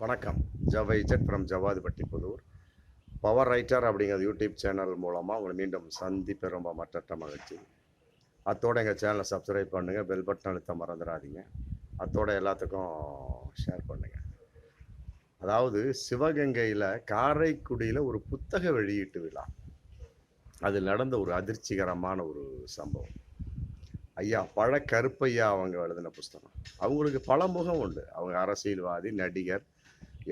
வணக்கம். ஜவை jet from Javadipatti Pudur. Power writer அப்படிங்கிற யூடியூப் சேனல் மூலமாக உங்களை மீண்டும் சந்திப்ப ரொம்ப மற்ற மகிழ்ச்சி. அத்தோட எங்கள் சேனலை சப்ஸ்கிரைப் பண்ணுங்கள் பெல் பட்டன் அழுத்த மறந்துடாதீங்க. அத்தோட எல்லாத்துக்கும் ஷேர் பண்ணுங்கள் அதாவது சிவகங்கையில் காரைக்குடியில் ஒரு புத்தக வெளியீட்டு விழா. அதில் நடந்த ஒரு அதிர்ச்சிகரமான ஒரு சம்பவம். ஐயா பழ கருப்பையா அவங்க எழுதின புஸ்தகம். அவங்களுக்கு பல முகம் உண்டு. அவங்க அரசியல்வாதி நடிகர்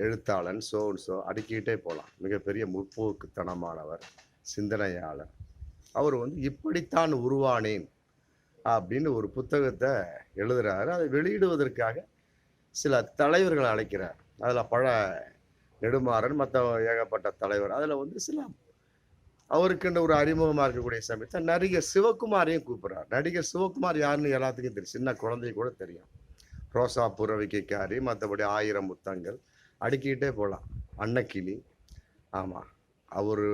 எழுத்தாளன் சோ சோ அடுக்கிட்டே போகலாம் மிகப்பெரிய முற்போக்குத்தனமானவர் சிந்தனையாளர். அவர் வந்து இப்படித்தான் உருவானேன் அப்படின்னு ஒரு புத்தகத்தை எழுதுறாரு. அதை வெளியிடுவதற்காக சில தலைவர்களை அழைக்கிறார். அதில் பழ நெடுமாறன் மற்ற ஏகப்பட்ட தலைவர் அதில் வந்து சில அவருக்குன்ற ஒரு அறிமுகமாக இருக்கக்கூடிய சமயத்தில் நடிகர் சிவகுமாரையும் கூப்பிட்றார். நடிகர் சிவகுமார் யாருன்னு எல்லாத்துக்கும் தெரியும். சின்ன குழந்தை கூட தெரியும். ரோசா புறவிக்கைக்காரி மற்றபடி ஆயிரம் முத்தங்கள் அடுக்கிக்கிட்டே போகலாம். அன்னக்கிளி. ஆமாம் அவர்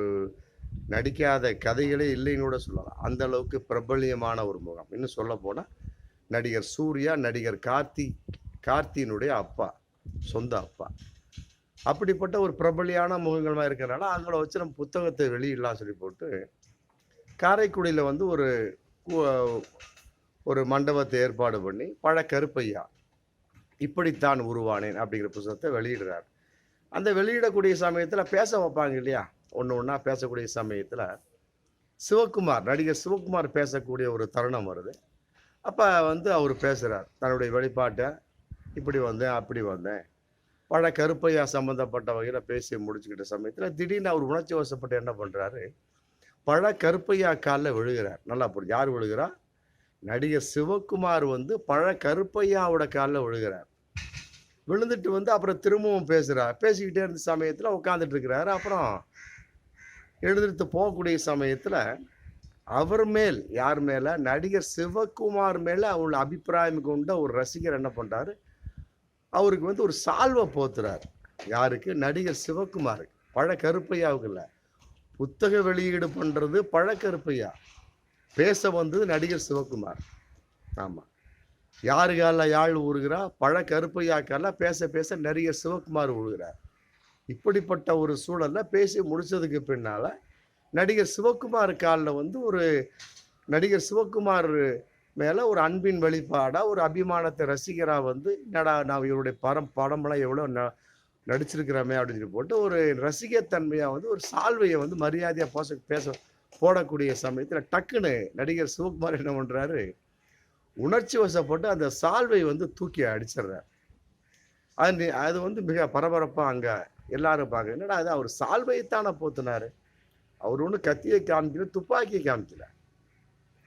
நடிக்காத கதைகளே இல்லைன்னு கூட சொல்லலாம். அந்த அளவுக்கு பிரபல்யமான ஒரு முகம். இன்னும் சொல்ல போனால் நடிகர் சூர்யா நடிகர் கார்த்தி கார்த்தியினுடைய அப்பா சொந்த அப்பா. அப்படிப்பட்ட ஒரு பிரபலியான முகங்கள்மா இருக்கிறனால அவங்கள வச்சு நம்ம புத்தகத்தை வெளியிடலாம் சொல்லி போட்டு காரைக்குடியில் வந்து ஒரு ஒரு மண்டபத்தை ஏற்பாடு பண்ணி பழ கருப்பையா இப்படித்தான் உருவானேன் அப்படிங்கிற புத்தகத்தை வெளியிடுறார். அந்த வெளியிடக்கூடிய சமயத்தில் பேச வைப்பாங்க இல்லையா? ஒன்று ஒன்றா பேசக்கூடிய சமயத்தில் சிவகுமார் நடிகர் சிவகுமார் பேசக்கூடிய ஒரு தருணம் வருது. அப்போ வந்து அவர் பேசுகிறார் தன்னுடைய வெளிப்பாட்டை இப்படி வந்தேன் அப்படி வந்தேன். பல கருப்பையா சம்மந்தப்பட்ட வகையில் பேசி முடிச்சுக்கிட்ட சமயத்தில் திடீர்னு அவர் உணர்ச்சி வசப்பட்டு என்ன பண்ணுறாரு பழ கருப்பையா காலில் விழுகிறார். நல்லா புரிஞ்சு யார் விழுகிறா? நடிகர் சிவகுமார் வந்து பழ கருப்பையாவோட காலில் விழுகிறார். விழுந்துட்டு வந்து அப்புறம் திரும்பவும் பேசுகிறார் பேசிக்கிட்டே இருந்த சமயத்தில் உட்காந்துட்டு இருக்கிறாரு. அப்புறம் எழுந்துட்டு போகக்கூடிய சமயத்தில் அவர் மேல் யார் மேலே? நடிகர் சிவகுமார் மேலே அவள் அபிப்பிராயம் கொண்ட ஒரு ரசிகர் என்ன பண்ணுறாரு அவருக்கு வந்து ஒரு சால்வை போத்துறார். யாருக்கு? நடிகர் சிவகுமாருக்கு. பழ கருப்பையாவுக்கு இல்லை. புத்தக வெளியீடு பண்ணுறது பழக்கருப்பையா? பேச வந்தது நடிகர் சிவகுமார். ஆமாம் யாரு காலில் யாழ் ஊறுகிறா? பழ கருப்பையா காலில் பேச பேச நடிகர் சிவகுமார் ஊழுகிறார் இப்படிப்பட்ட ஒரு சூழலில் பேசி முடித்ததுக்கு பின்னால் நடிகர் சிவகுமார் காலில் வந்து ஒரு நடிகர் சிவகுமார் மேலே ஒரு அன்பின் வெளிப்பாடாக ஒரு அபிமானத்தை ரசிகராக வந்து என்னடா நான் இவருடைய படம் படமெல்லாம் எவ்வளோ ந நடிச்சிருக்கிறோமே அப்படின்னு சொல்லி போட்டு ஒரு ரசிகத்தன்மையாக வந்து ஒரு சால்வையை வந்து மரியாதையாக பேச பேச போடக்கூடிய சமயத்தில் டக்குன்னு நடிகர் சிவகுமார் என்ன பண்ணுறாரு உணர்ச்சி வசப்பட்டு அந்த சால்வை வந்து தூக்கி அடிச்சிடுறார். அது அது வந்து மிக பரபரப்பாக அங்கே எல்லாரும் பார்க்க என்னடா அது அவர் சால்வையைத்தானே போத்துனாரு? அவர் ஒன்றும் கத்தியை காமிக்கல துப்பாக்கியை காமிக்கல.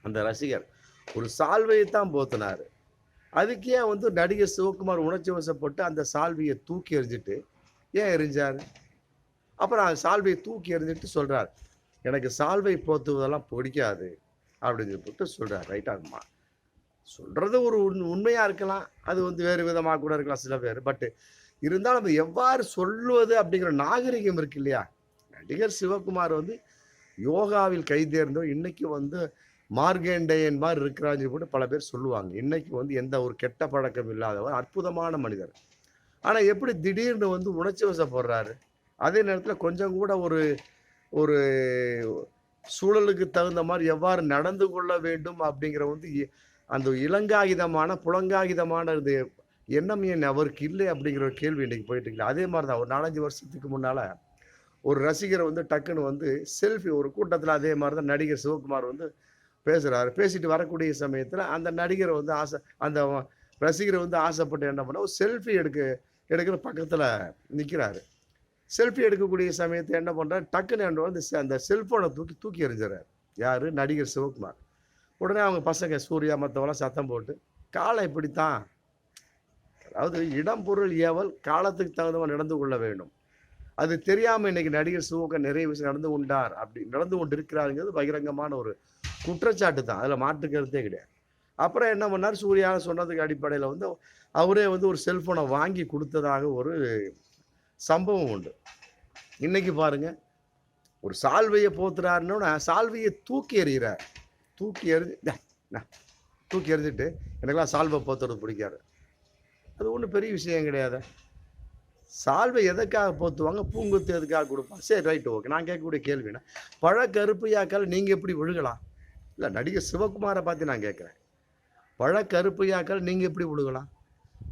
அந்த ரசிகர் ஒரு சால்வையை தான் போத்தினார். அதுக்கே வந்து நடிகர் சிவகுமார் உணர்ச்சி வசப்பட்டு அந்த சால்வையை தூக்கி எறிஞ்சிட்டு ஏன் எரிஞ்சார் அப்புறம் அந்த சால்வையை தூக்கி எறிஞ்சிட்டு சொல்கிறார் எனக்கு சால்வை போத்துவதெல்லாம் பிடிக்காது அப்படின்னு சொல்லிட்டு சொல்கிறார் ரைட்டாங்கம்மா சொல்கிறது ஒரு உண் உண்மையாக இருக்கலாம். அது வந்து வேறு விதமாக கூட இருக்கலாம் சில பேர். பட்டு இருந்தாலும் அது எவ்வாறு சொல்லுவது அப்படிங்கிற நாகரிகம் இருக்கு இல்லையா? நடிகர் சிவகுமார் வந்து யோகாவில் கைதேர்ந்தோம் இன்னைக்கு வந்து மார்கேண்டேயன் மாதிரி இருக்கிறான்னு சொல்லி போட்டு பல பேர் சொல்லுவாங்க. இன்னைக்கு வந்து எந்த ஒரு கெட்ட பழக்கம் இல்லாதவர் அற்புதமான மனிதர். ஆனால் எப்படி திடீர்னு வந்து உணர்ச்சி வசப்படுறாரு? அதே நேரத்தில் கொஞ்சம் கூட ஒரு ஒரு சூழலுக்கு தகுந்த மாதிரி எவ்வாறு நடந்து கொள்ள வேண்டும் அப்படிங்கிற வந்து இ- அந்த இளங்காகிதமான புலங்காகிதமான இது எண்ணம் என் அவருக்கு இல்லை அப்படிங்கிற ஒரு கேள்வி இன்றைக்கி போயிட்டு இல்லை அதே மாதிரி தான் ஒரு நாலஞ்சு வருஷத்துக்கு முன்னால் ஒரு ரசிகர் வந்து டக்குன்னு வந்து செல்ஃபி ஒரு கூட்டத்தில் அதே மாதிரி தான் நடிகர் சிவகுமார் வந்து பேசுகிறாரு பேசிட்டு வரக்கூடிய சமயத்தில் அந்த நடிகரை வந்து ஆசை அந்த ரசிகர் வந்து ஆசைப்பட்டு என்ன பண்ண ஒரு செல்ஃபி எடுக்க எடுக்கிற பக்கத்தில் நிற்கிறாரு செல்ஃபி எடுக்கக்கூடிய சமயத்தை என்ன பண்ணுறாரு டக்குன்னு என்ன வந்து அந்த செல்ஃபோனை தூக்கி தூக்கி எறிஞ்சிடறாரு. யார்? நடிகர் சிவகுமார். உடனே அவங்க பசங்க சூர்யா மற்றவங்களாம் சத்தம் போட்டு காலம் இப்படித்தான். அதாவது இடம் பொருள் ஏவல் காலத்துக்கு தகுந்தவன் நடந்து கொள்ள வேண்டும். அது தெரியாமல் இன்னைக்கு நடிகர் சிவகுமார் நிறைய விஷயம் நடந்து கொண்டார். அப்படி நடந்து கொண்டு இருக்கிறாருங்கிறது பகிரங்கமான ஒரு குற்றச்சாட்டு தான். அதில் மாற்று கருத்தே கிடையாது. அப்புறம் என்ன பண்ணார்? சூர்யா சொன்னதுக்கு அடிப்படையில் வந்து அவரே வந்து ஒரு செல்ஃபோனை வாங்கி கொடுத்ததாக ஒரு சம்பவம் உண்டு. இன்னைக்கு பாருங்க ஒரு சால்வையை போத்துறாருன்னா சால்வையை தூக்கி எறிகிறார். தூக்கி எறிஞ்சு தூக்கி எறிஞ்சிட்டு எனக்கெல்லாம் சால்வை போத்துறது பிடிக்காது. அது ஒன்றும் பெரிய விஷயம் கிடையாது. சால்வை எதுக்காக போத்துவாங்க? பூங்குத்து எதுக்காக கொடுப்பாங்க? சரி ரைட் ஓகே நான் கேட்கக்கூடிய கேள்வினா பழ கருப்பையாக்கள் நீங்கள் எப்படி விழுகலாம்? இல்லை நடிகர் சிவகுமாரை பார்த்து நான் கேட்குறேன். பழ கருப்பையாக்கள் நீங்கள் எப்படி விழுகலாம்?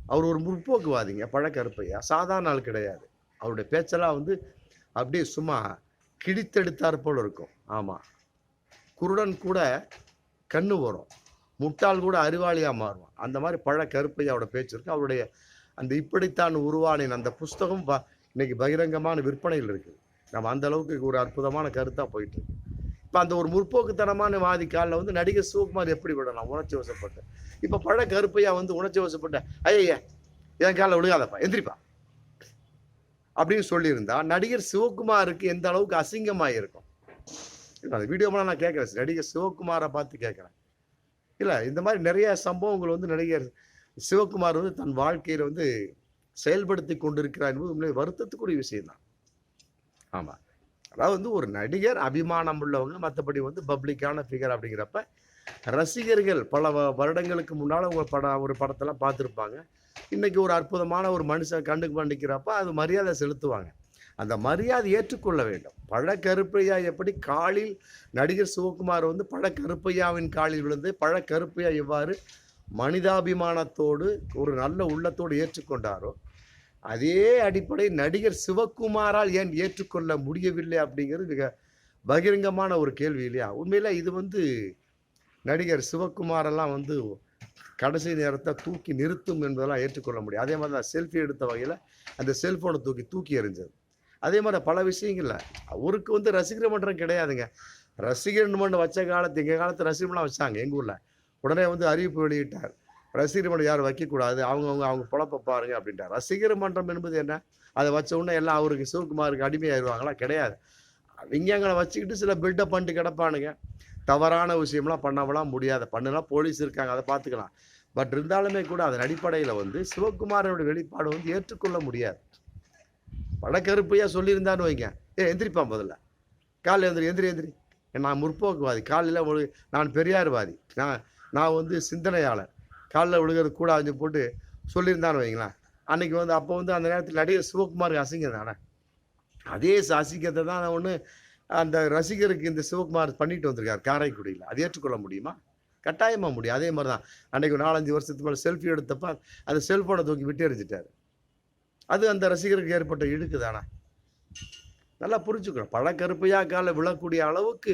அவர் ஒரு முற்போக்குவாதிங்க பழ கருப்பையா சாதாரண ஆள் கிடையாது. அவருடைய பேச்செல்லாம் வந்து அப்படியே சும்மா கிழித்தெடுத்தாற் போல் இருக்கும். ஆமாம் குருடன் கூட கண்ணு வரும். முட்டாள் கூட அறிவாளியாக மாறுவான். அந்த மாதிரி பழ கருப்பையாவோட பேச்சு இருக்கு. அவருடைய அந்த இப்படித்தான் உருவானேன் அந்த புஸ்தகம் ப- இன்னைக்கு பகிரங்கமான விற்பனையில் இருக்குது நம்ம அந்த அளவுக்கு ஒரு அற்புதமான கருத்தாக போயிட்டு இருக்கு. இப்போ அந்த ஒரு முற்போக்குத்தனமான வாதி காலில் வந்து நடிகர் சிவகுமார் எப்படி விடலாம்? உணர்ச்சி வசப்பட்டு. இப்போ பழ கருப்பையா வந்து உணர்ச்சி வசப்பட்ட ஐயா என் காலில் விழுகாதப்பா எந்திரிப்பா. அப்படின்னு சொல்லியிருந்தா நடிகர் சிவகுமாருக்கு எந்த அளவுக்கு அசிங்கமாக இருக்கும் இல்லை அந்த வீடியோமெல்லாம் நான் கேட்குறேன். நடிகர் சிவகுமாரை பார்த்து கேட்குறேன். இல்லை இந்த மாதிரி நிறைய சம்பவங்கள் வந்து நடிகர் சிவகுமார் வந்து தன் வாழ்க்கையில் வந்து செயல்படுத்தி கொண்டிருக்கிறார் என்பது உண்மையிலே வருத்தத்துக்குரிய விஷயம்தான். ஆமாம் அதாவது வந்து ஒரு நடிகர் அபிமானம் உள்ளவங்க மற்றபடி வந்து பப்ளிக்கான ஃபிகர் அப்படிங்கிறப்ப ரசிகர்கள் பல வ- வருடங்களுக்கு முன்னால் உங்கள் படம் ஒரு படத்தெல்லாம் பார்த்துருப்பாங்க. இன்றைக்கி ஒரு அற்புதமான ஒரு மனுஷன் கண்டுக்கு பண்ணிக்கிறப்ப அது மரியாதை செலுத்துவாங்க. அந்த மரியாதை ஏற்றுக்கொள்ள வேண்டும். பழ கருப்பையா எப்படி காலில் நடிகர் சிவகுமார் வந்து பழ கருப்பையாவின் காலில் விழுந்து பழ கருப்பையா எவ்வாறு மனிதாபிமானத்தோடு ஒரு நல்ல உள்ளத்தோடு ஏற்றுக்கொண்டாரோ அதே அடிப்படை நடிகர் சிவகுமாரால் ஏன் ஏற்றுக்கொள்ள முடியவில்லை அப்படிங்கிறது மிக பகிரங்கமான ஒரு கேள்வி இல்லையா? உண்மையில் இது வந்து நடிகர் சிவகுமாரெல்லாம் வந்து கடைசி நேரத்தை தூக்கி நிறுத்தும் என்பதெல்லாம் ஏற்றுக்கொள்ள முடியும். அதே மாதிரி தான் செல்ஃபி எடுத்த வகையில் அந்த செல்ஃபோனை தூக்கி தூக்கி எறிஞ்சது. அதே மாதிரி பல விஷயங்கள்ல அவருக்கு வந்து ரசிகர் மன்றம் கிடையாதுங்க. ரசிகர் மன்றம் வச்ச காலத்து எங்கள் காலத்து ரசிகர்லாம் வச்சாங்க எங்கள் ஊரில். உடனே வந்து அறிவிப்பு வெளியிட்டார். ரசிகர் மன்றம் யாரும் வைக்கக்கூடாது. அவங்கவுங்க அவங்க பொழப்ப பாருங்க அப்படின்ட்டு ரசிகர் மன்றம் என்பது என்ன? அதை வச்ச உடனே எல்லாம் அவருக்கு சிவகுமாருக்கு அடிமையாயிருவாங்களா? கிடையாது. விஞ்ஞாங்களை வச்சுக்கிட்டு சில பில்டப் பண்ணிட்டு கிடப்பானுங்க. தவறான விஷயம்லாம் பண்ணவெல்லாம் முடியாது. பண்ணலாம் போலீஸ் இருக்காங்க. அதை பார்த்துக்கலாம். பட் இருந்தாலுமே கூட அதன் அடிப்படையில் வந்து சிவகுமாரோட வெளிப்பாடு வந்து ஏற்றுக்கொள்ள முடியாது. படக்கருப்பையாக சொல்லியிருந்தான்னு வைங்க. ஏ எந்திரிப்பான் முதல்ல. காலையில் எந்திரி எந்திரி எந்திரி. நான் முற்போக்குவாதி. காலையில் ஒரு நான் பெரியார்வாதி. நான் நான் வந்து சிந்தனையாளர். காலில் விழுகிறது அஞ்சு போட்டு சொல்லியிருந்தான்னு வைங்களேன். அன்னைக்கு வந்து அப்போ வந்து அந்த நேரத்தில் நடிகர் சிவகுமாருக்கு அசிங்கம் தானே அதே அசிங்கத்தை தான் ஒன்று அந்த ரசிகருக்கு இந்த சிவகுமார் பண்ணிட்டு வந்திருக்கார் காரைக்குடியில். அது ஏற்றுக்கொள்ள முடியுமா? கட்டாயமாக முடியும். அதே மாதிரி தான் அன்னைக்கு ஒரு நாலஞ்சு வருஷத்துக்கு மேலே செல்ஃபி எடுத்தப்ப அந்த செல்ஃபோனை தூக்கி விட்டு எறிஞ்சிட்டார் அது அந்த ரசிகருக்கு ஏற்பட்ட இழுக்கு தானே நல்லா புரிஞ்சுக்கணும். பழக்கருப்பையாக கால விழக்கூடிய அளவுக்கு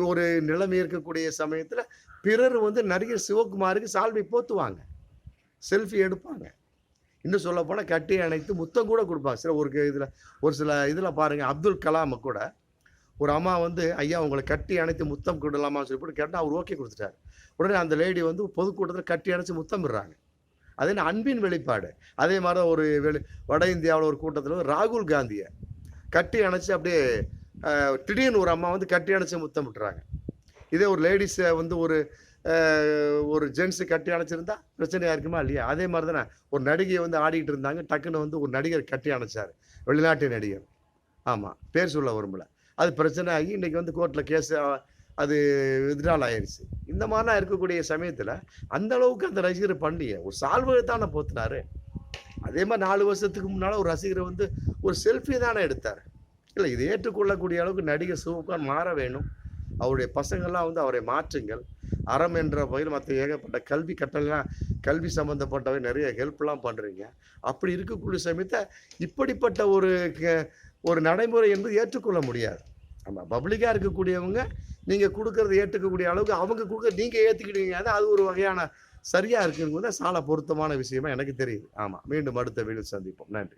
ஒரு நிலைமை இருக்கக்கூடிய சமயத்தில் பிறர் வந்து நடிகர் சிவகுமாருக்கு சால்வை போத்துவாங்க. செல்ஃபி எடுப்பாங்க. இன்னும் சொல்ல போனால் கட்டி அணைத்து முத்தம் கூட கொடுப்பாங்க. சில ஒரு இதில் ஒரு சில இதில் பாருங்கள் அப்துல் கலாமை கூட. ஒரு அம்மா வந்து ஐயா உங்களை கட்டி அணைத்து முத்தம் கொடுலாமான்னு சொல்லி போட்டு கேட்டால் அவர் ஓகே கொடுத்துட்டார். உடனே அந்த லேடி வந்து பொதுக்கூட்டத்தில் கட்டி அணைச்சி முத்தம் விடுறாங்க. அது என்ன அன்பின் வெளிப்பாடு. அதே மாதிரி ஒரு வெளி வட இந்தியாவில் ஒரு கூட்டத்தில் ராகுல் காந்தியை கட்டி அணைச்சி அப்படியே திடீர்னு ஒரு அம்மா வந்து கட்டி அணைச்சி முத்தம் விட்டுறாங்க. இதே ஒரு லேடிஸை வந்து ஒரு ஒரு ஜென்ஸு கட்டி அணைச்சிருந்தா பிரச்சனையாக இருக்குமா இல்லையா? அதே மாதிரி தானே ஒரு நடிகையை வந்து ஆடிக்கிட்டு இருந்தாங்க டக்குன்னு வந்து ஒரு நடிகர் கட்டி அணைச்சார். வெளிநாட்டு நடிகர். ஆமாம் பேர் சொல்ல விரும்பல. அது பிரச்சனை ஆகி இன்றைக்கி வந்து கோர்ட்டில் கேஸ் அது வித்ட்ரால் ஆயிடுச்சு இந்த மாதிரிலாம் இருக்கக்கூடிய சமயத்தில் அந்த அளவுக்கு அந்த ரசிகர் பண்ணிய ஒரு சால்வை தானே போத்துனாரு. அதே மாதிரி நாலு வருஷத்துக்கு முன்னால் ஒரு ரசிகரை வந்து ஒரு செல்ஃபி தானே எடுத்தார். இல்லை இதை ஏற்றுக்கொள்ளக்கூடிய அளவுக்கு நடிகர் சிவகுமார் மாற வேணும் அவருடைய பசங்கள்லாம் வந்து அவரை மாற்றுங்கள். அறம் என்ற வகையில் மற்ற ஏகப்பட்ட கல்வி கட்டளைலாம் கல்வி சம்மந்தப்பட்டவை நிறைய ஹெல்ப்லாம் பண்ணுறீங்க அப்படி இருக்கக்கூடிய சமயத்தை இப்படிப்பட்ட ஒரு க- ஒரு நடைமுறை என்பது ஏற்றுக்கொள்ள முடியாது. நம்ம பப்ளிக்காக இருக்கக்கூடியவங்க நீங்கள் கொடுக்கறத ஏற்றுக்கக்கூடிய அளவுக்கு அவங்க கொடுக்க நீங்கள் ஏற்றுக்கிட்டீங்க அது ஒரு வகையான சரியாக இருக்குங்கிறது சால பொருத்தமான விஷயமா எனக்கு தெரியுது. ஆமாம் மீண்டும் அடுத்த வீடு சந்திப்போம். நன்றி.